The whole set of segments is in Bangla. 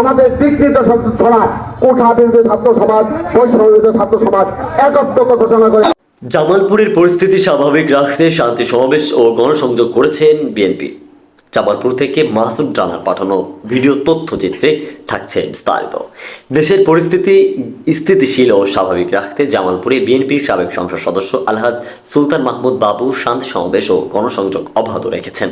আমাদের দিক নির্দেশন সমাজ কোঠা বিরোধী ছাত্র সমাজ বৈষম্য বিরোধী ছাত্র সমাজ একত্রতা ঘোষণা করে। জামালপুরের পরিস্থিতি স্বাভাবিক রাখতে শান্তি সমাবেশ ও গণসংযোগ করেছেন বিএনপি। জামালপুর থেকে মাসুদ রানার পাঠানো ভিডিও তথ্যচিত্রে থাকছে বিস্তারিত। দেশের পরিস্থিতি স্থিতিশীল ও স্বাভাবিক রাখতে জামালপুরে বিএনপির সাবেক সংসদ সদস্য আলহাজ সুলতান মাহমুদ বাবু শান্তি সমাবেশ ও গণসংযোগ অব্যাহত রেখেছেন।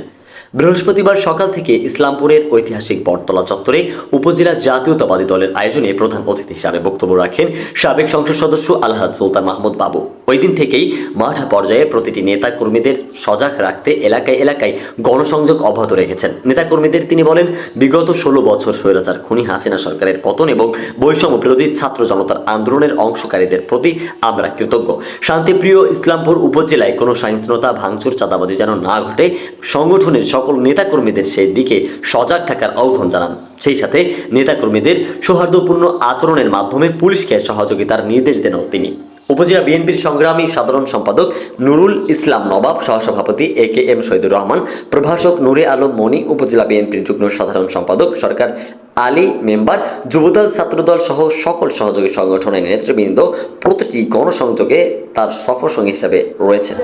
বৃহস্পতিবার সকাল থেকে ইসলামপুরের ঐতিহাসিক বটতলা চত্বরে উপজেলা জাতীয়তাবাদী দলের আয়োজনে প্রধান অতিথি হিসাবে বক্তব্য রাখেন সাবেক সংসদ সদস্য আলহাজ সুলতান মাহমুদ বাবু। ওই দিন থেকেই মাঠ পর্যায়ে প্রতিটি নেতা কর্মীদের সজাগ রাখতে এলাকায় এলাকায় গণসংযোগ অব্যাহত রেখেছেন। নেতাকর্মীদের তিনি বলেন, বিগত ষোলো বছর স্বৈরাচার খুনি হাসিনা সরকারের পতন এবং বৈষম্য বিরোধী ছাত্র জনতার আন্দোলনের অংশকারীদের প্রতি আমরা কৃতজ্ঞ। শান্তিপ্রিয় ইসলামপুর উপজেলায় কোনো সহিংসতা, ভাঙচুর, চাঁদাবাজি যেন না ঘটে, সংগঠনের সকল নেতাকর্মীদের সেই দিকে সজাগ থাকার আহ্বান জানান। সেই সাথে নেতাকর্মীদের সৌহার্দ্যপূর্ণ আচরণের মাধ্যমে পুলিশকে সহযোগিতার নির্দেশ দেন তিনি। উপজেলা বিএনপির সংগ্রামী সাধারণ সম্পাদক নুরুল ইসলাম নবাব, সহসভাপতি A K M Shahidur Rahman, প্রভাষক নুরে আলম মনি, উপজেলা বিএনপির যুগ্ম সাধারণ সম্পাদক সরকার আলী মেম্বার যুবদল ছাত্রদল সহ সকল সহযোগী সংগঠনের নেতৃবৃন্দ প্রতিটি গণসংযোগে তার সফর সঙ্গী হিসাবে রয়েছেন।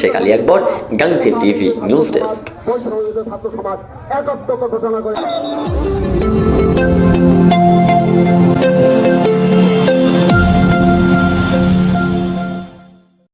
শেখ আলী আকবর গাংসি টিভি নিউজ ডেস্ক।